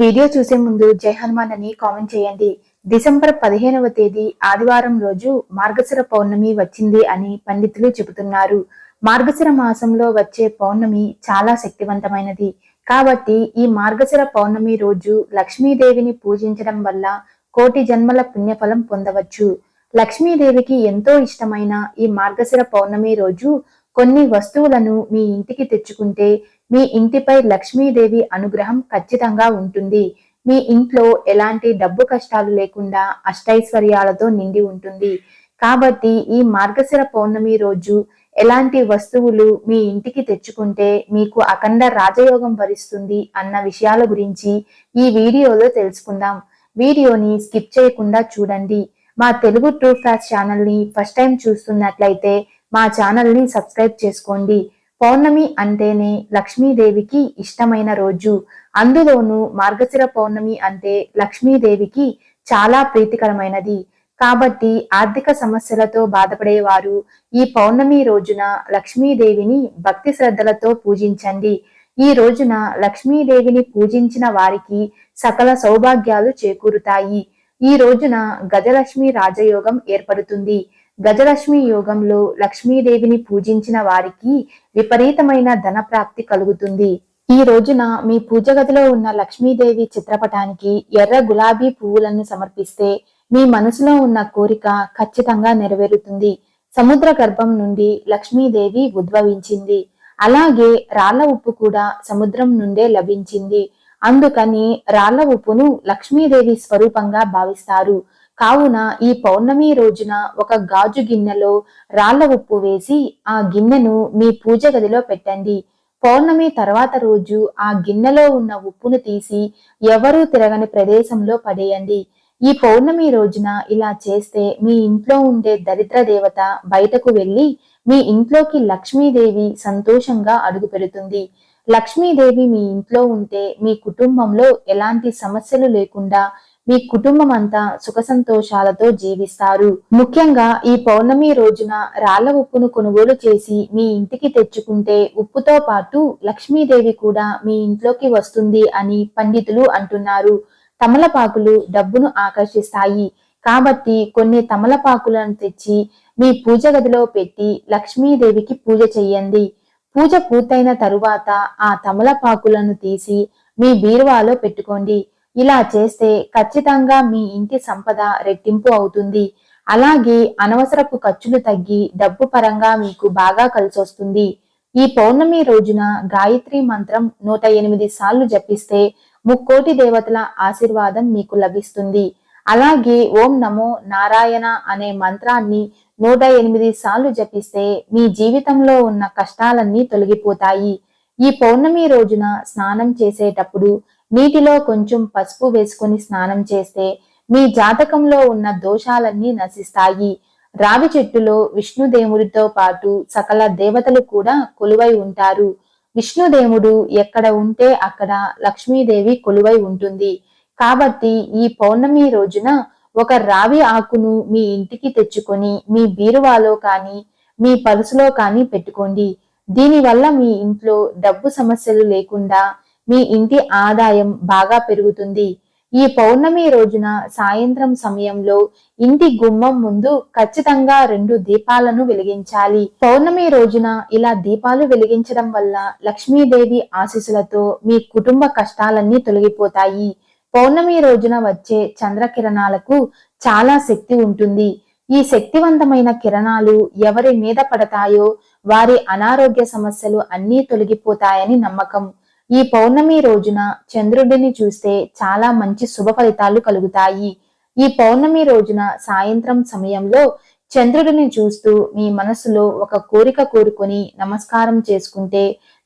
Video చూసే ముందు జై హనుమాన్ అని కామెంట్ చేయండి. డిసెంబర్ పదిహేనవ తేదీ ఆదివారం రోజు మార్గశిర పౌర్ణమి వచ్చింది అని పండితులు చెబుతున్నారు. మార్గశిర మాసంలో వచ్చే పౌర్ణమి చాలా శక్తివంతమైనది. కాబట్టి ఈ మార్గశిర పౌర్ణమి రోజు లక్ష్మీదేవిని పూజించడం వల్ల కోటి జన్మల పుణ్యఫలం పొందవచ్చు. లక్ష్మీదేవికి ఎంతో ఇష్టమైన ఈ మార్గశిర పౌర్ణమి రోజు కొన్ని వస్తువులను మీ ఇంటికి తెచ్చుకుంటే మీ ఇంటిపై లక్ష్మీదేవి అనుగ్రహం ఖచ్చితంగా ఉంటుంది. మీ ఇంట్లో ఎలాంటి డబ్బు కష్టాలు లేకుండా అష్టైశ్వర్యాలతో నిండి ఉంటుంది. కాబట్టి ఈ మార్గశిర పౌర్ణమి రోజు ఎలాంటి వస్తువులు మీ ఇంటికి తెచ్చుకుంటే మీకు అఖండ రాజయోగం భరిస్తుంది అన్న విషయాల గురించి ఈ వీడియోలో తెలుసుకుందాం. వీడియోని స్కిప్ చేయకుండా చూడండి. మా తెలుగు ట్రూ ఫ్యాక్ట్ ఛానల్ని ఫస్ట్ టైం చూస్తున్నట్లయితే మా ఛానల్ని సబ్స్క్రైబ్ చేసుకోండి. పౌర్ణమి అంటేనే లక్ష్మీదేవికి ఇష్టమైన రోజు. అందులోనూ మార్గశిర పౌర్ణమి అంటే లక్ష్మీదేవికి చాలా ప్రీతికరమైనది. కాబట్టి ఆర్థిక సమస్యలతో బాధపడేవారు ఈ పౌర్ణమి రోజున లక్ష్మీదేవిని భక్తి శ్రద్ధలతో పూజించండి. ఈ రోజున లక్ష్మీదేవిని పూజించిన వారికి సకల సౌభాగ్యాలు చేకూరుతాయి. ఈ రోజున గజలక్ష్మి రాజయోగం ఏర్పడుతుంది. గజలక్ష్మి యోగంలో లక్ష్మీదేవిని పూజించిన వారికి విపరీతమైన ధన ప్రాప్తి కలుగుతుంది. ఈ రోజున మీ పూజ గదిలో ఉన్న లక్ష్మీదేవి చిత్రపటానికి ఎర్ర గులాబీ పువ్వులను సమర్పిస్తే మీ మనసులో ఉన్న కోరిక ఖచ్చితంగా నెరవేరుతుంది. సముద్ర గర్భం నుండి లక్ష్మీదేవి ఉద్భవించింది. అలాగే రాళ్ళ ఉప్పు కూడా సముద్రం నుండే లభించింది. అందుకని రాళ్ళ ఉప్పును లక్ష్మీదేవి స్వరూపంగా భావిస్తారు. కావున ఈ పౌర్ణమి రోజున ఒక గాజు గిన్నెలో రాళ్ళ ఉప్పు వేసి ఆ గిన్నెను మీ పూజ గదిలో పెట్టండి. పౌర్ణమి తర్వాత రోజు ఆ గిన్నెలో ఉన్న ఉప్పును తీసి ఎవరూ తిరగని ప్రదేశంలో పడేయండి. ఈ పౌర్ణమి రోజున ఇలా చేస్తే మీ ఇంట్లో ఉండే దరిద్ర దేవత బయటకు వెళ్ళి మీ ఇంట్లోకి లక్ష్మీదేవి సంతోషంగా అడుగు పెడుతుంది. లక్ష్మీదేవి మీ ఇంట్లో ఉంటే మీ కుటుంబంలో ఎలాంటి సమస్యలు లేకుండా మీ కుటుంబం అంతా సుఖ సంతోషాలతో జీవిస్తారు. ముఖ్యంగా ఈ పౌర్ణమి రోజున రాళ్ళ ఉప్పును కొనుగోలు చేసి మీ ఇంటికి తెచ్చుకుంటే ఉప్పుతో పాటు లక్ష్మీదేవి కూడా మీ ఇంట్లోకి వస్తుంది అని పండితులు అంటున్నారు. తమలపాకులు డబ్బును ఆకర్షిస్తాయి. కాబట్టి కొన్ని తమలపాకులను తెచ్చి మీ పూజ గదిలో పెట్టి లక్ష్మీదేవికి పూజ చెయ్యండి. పూజ పూర్తయిన తరువాత ఆ తమలపాకులను తీసి మీ బీరువాలో పెట్టుకోండి. ఇలా చేస్తే ఖచ్చితంగా మీ ఇంటి సంపద రెట్టింపు అవుతుంది. అలాగే అనవసరపు ఖర్చులు తగ్గి డబ్బు పరంగా మీకు బాగా కలిసొస్తుంది. ఈ పౌర్ణమి రోజున గాయత్రి మంత్రం నూట ఎనిమిది సార్లు జపిస్తే ముక్కోటి దేవతల ఆశీర్వాదం మీకు లభిస్తుంది. అలాగే ఓం నమో నారాయణ అనే మంత్రాన్ని నూట ఎనిమిది సార్లు జపిస్తే మీ జీవితంలో ఉన్న కష్టాలన్నీ తొలగిపోతాయి. ఈ పౌర్ణమి రోజున స్నానం చేసేటప్పుడు నీటిలో కొంచెం పసుపు వేసుకుని స్నానం చేస్తే మీ జాతకంలో ఉన్న దోషాలన్నీ నశిస్తాయి. రావి చెట్టులో విష్ణుదేవుడితో పాటు సకల దేవతలు కూడా కొలువై ఉంటారు. విష్ణుదేవుడు ఎక్కడ ఉంటే అక్కడ లక్ష్మీదేవి కొలువై ఉంటుంది. కాబట్టి ఈ పౌర్ణమి రోజున ఒక రావి ఆకును మీ ఇంటికి తెచ్చుకొని మీ బీరువాలో కానీ మీ పరుసులో కానీ పెట్టుకోండి. దీనివల్ల మీ ఇంట్లో డబ్బు సమస్యలు లేకుండా మీ ఇంటి ఆదాయం బాగా పెరుగుతుంది. ఈ పౌర్ణమి రోజున సాయంత్రం సమయంలో ఇంటి గుమ్మం ముందు ఖచ్చితంగా రెండు దీపాలను వెలిగించాలి. పౌర్ణమి రోజున ఇలా దీపాలు వెలిగించడం వల్ల లక్ష్మీదేవి ఆశీస్సులతో మీ కుటుంబ కష్టాలన్నీ తొలగిపోతాయి. పౌర్ణమి రోజున వచ్చే చంద్రకిరణాలకు చాలా శక్తి ఉంటుంది. ఈ శక్తివంతమైన కిరణాలు ఎవరి మీద పడతాయో వారి అనారోగ్య సమస్యలు అన్నీ తొలగిపోతాయని నమ్మకం. ఈ పౌర్ణమి రోజున చంద్రుడిని చూస్తే చాలా మంచి శుభ ఫలితాలు కలుగుతాయి. ఈ పౌర్ణమి రోజున సాయంత్రం సమయంలో చంద్రుడిని చూస్తూ మీ మనసులో ఒక కోరిక కోరుకొని నమస్కారం చేసుకుంటే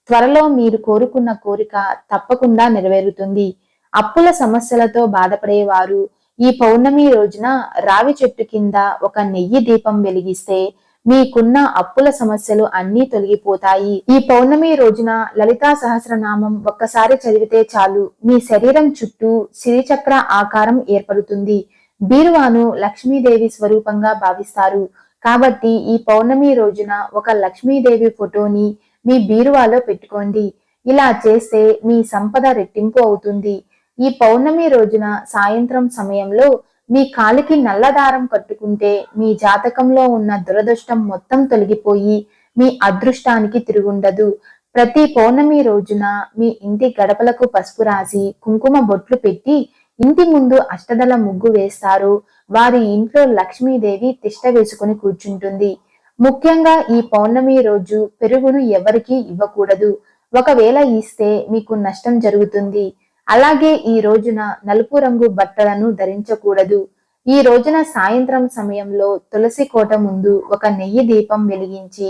త్వరలో మీరు కోరుకున్న కోరిక తప్పకుండా నెరవేరుతుంది. అప్పుల సమస్యలతో బాధపడేవారు ఈ పౌర్ణమి రోజున రావి చెట్టు కింద ఒక నెయ్యి దీపం వెలిగిస్తే మీకున్న అప్పుల సమస్యలు అన్నీ తొలగిపోతాయి. ఈ పౌర్ణమి రోజున లలితా సహస్రనామం ఒక్కసారి చదివితే చాలు. మీ శరీరం చుట్టూ సిరిచక్ర ఆకారం ఏర్పడుతుంది. బీరువాను లక్ష్మీదేవి స్వరూపంగా భావిస్తారు. కాబట్టి ఈ పౌర్ణమి రోజున ఒక లక్ష్మీదేవి ఫోటోని మీ బీరువాలో పెట్టుకోండి. ఇలా చేస్తే మీ సంపద రెట్టింపు అవుతుంది. ఈ పౌర్ణమి రోజున సాయంత్రం సమయంలో మీ కాలికి నల్లదారం కట్టుకుంటే మీ జాతకంలో ఉన్న దురదృష్టం మొత్తం తొలగిపోయి మీ అదృష్టానికి తిరుగుండదు. ప్రతి పౌర్ణమి రోజున మీ ఇంటి గడపలకు పసుపు రాసి కుంకుమ బొట్లు పెట్టి ఇంటి ముందు అష్టదల ముగ్గు వేస్తారు. వారి ఇంట్లో లక్ష్మీదేవి తిష్ట వేసుకుని కూర్చుంటుంది. ముఖ్యంగా ఈ పౌర్ణమి రోజు పెరుగును ఎవరికీ ఇవ్వకూడదు. ఒకవేళ ఇస్తే మీకు నష్టం జరుగుతుంది. అలాగే ఈ రోజున నలుపు రంగు బట్టలను ధరించకూడదు. ఈ రోజున సాయంత్రం సమయంలో తులసి కోట ముందు ఒక నెయ్యి దీపం వెలిగించి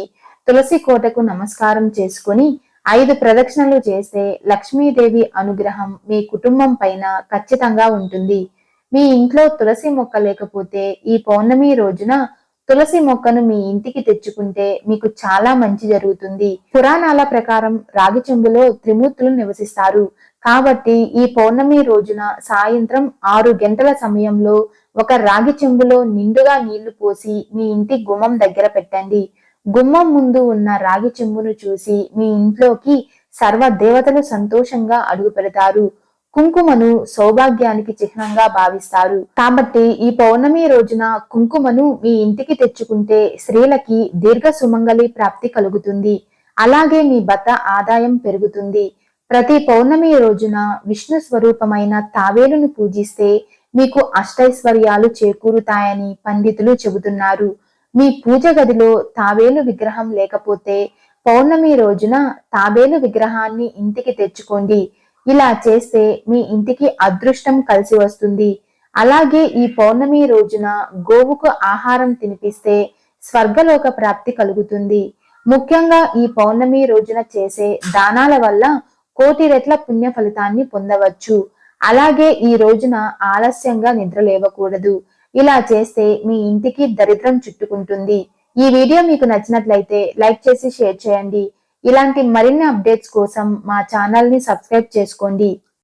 తులసి కోటకు నమస్కారం చేసుకుని ఐదు ప్రదక్షిణలు చేస్తే లక్ష్మీదేవి అనుగ్రహం మీ కుటుంబం పైన ఖచ్చితంగా ఉంటుంది. మీ ఇంట్లో తులసి మొక్క లేకపోతే ఈ పౌర్ణమి రోజున తులసి మొక్కను మీ ఇంటికి తెచ్చుకుంటే మీకు చాలా మంచి జరుగుతుంది. పురాణాల ప్రకారం రాగి చెంబులో త్రిమూర్తులు నివసిస్తారు. కాబట్టి ఈ పౌర్ణమి రోజున సాయంత్రం ఆరు గంటల సమయంలో ఒక రాగి చెంబులో నిండుగా నీళ్ళు పోసి మీ ఇంటి గుమ్మం దగ్గర పెట్టండి. గుమ్మం ముందు ఉన్న రాగి చెంబును చూసి మీ ఇంట్లోకి సర్వ దేవతలు సంతోషంగా అడుగు పెడతారు. కుంకుమను సౌభాగ్యానికి చిహ్నంగా భావిస్తారు. కాబట్టి ఈ పౌర్ణమి రోజున కుంకుమను మీ ఇంటికి తెచ్చుకుంటే స్త్రీలకి దీర్ఘ సుమంగళి ప్రాప్తి కలుగుతుంది. అలాగే మీ భర్త ఆదాయం పెరుగుతుంది. ప్రతి పౌర్ణమి రోజున విష్ణు స్వరూపమైన తావేలును పూజిస్తే మీకు అష్టైశ్వర్యాలు చేకూరుతాయని పండితులు చెబుతున్నారు. మీ పూజ గదిలో తావేలు విగ్రహం లేకపోతే పౌర్ణమి రోజున తాబేలు విగ్రహాన్ని ఇంటికి తెచ్చుకోండి. ఇలా చేస్తే మీ ఇంటికి అదృష్టం కలిసి వస్తుంది. అలాగే ఈ పౌర్ణమి రోజున గోవుకు ఆహారం తినిపిస్తే స్వర్గలోక ప్రాప్తి కలుగుతుంది. ముఖ్యంగా ఈ పౌర్ణమి రోజున చేసే దానాల వల్ల కోటి రెట్ల పుణ్య ఫలితాన్ని పొందవచ్చు. అలాగే ఈ రోజున ఆలస్యంగా నిద్ర లేవకూడదు. ఇలా చేస్తే మీ ఇంటికి దరిద్రం చుట్టుకుంటుంది. ఈ వీడియో మీకు నచ్చినట్లయితే లైక్ చేసి షేర్ చేయండి. ఇలాంటి మరిన్ని అప్డేట్స్ కోసం మా ఛానల్ని సబ్స్క్రైబ్ చేసుకోండి.